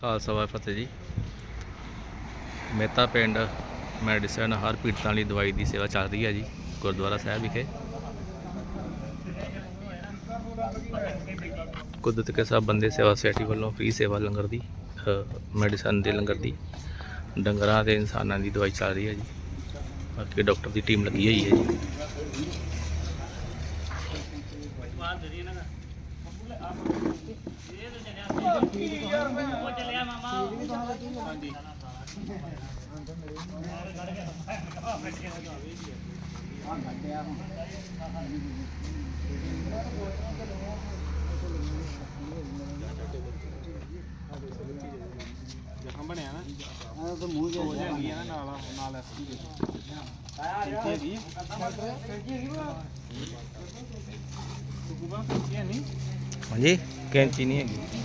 ਖਾਲਸਾ ਵਾਹਿ ਫਤਿਹ ਜੀ। ਮਹਿਤਾ ਪਿੰਡ ਮੈਡੀਸਨ ਹਰ ਪੀੜਤਾਂ ਲਈ ਦਵਾਈ ਦੀ ਸੇਵਾ ਚੱਲ ਰਹੀ ਹੈ ਜੀ, ਗੁਰਦੁਆਰਾ ਸਾਹਿਬ ਵਿਖੇ। ਕੁਦਰਤ ਕੇ ਸਭ ਬੰਦੇ ਸੇਵਾ ਸੁਸਾਇਟੀ ਵੱਲੋਂ ਫ੍ਰੀ ਸੇਵਾ ਲੰਗਰ ਦੀ ਮੈਡੀਸਨ ਦੇ ਲੰਗਰ ਦੀ, ਡੰਗਰਾਂ ਤੇ ਇਨਸਾਨਾਂ ਦੀ ਦਵਾਈ ਚੱਲ ਰਹੀ ਹੈ ਜੀ। ਬਾਕੀ ਡਾਕਟਰ ਦੀ ਟੀਮ ਲੱਗੀ ਹੋਈ ਹੈ ਜੀ। ਜ਼ਖਮ ਬਣਿਆ ਨਾ ਆ ਤਾਂ ਮੂੰਹ ਹੋ ਜਾਂਦੀ ਆ ਨਾ ਨਾਲ ਨਾਲ ਐਸੀ ਦੇ ਹੈਗੀ ਸੁਕੂਬਾ ਕੀ ਹਾਂਜੀ, ਕੈਂਚੀ ਨਹੀਂ ਹੈਗੀ।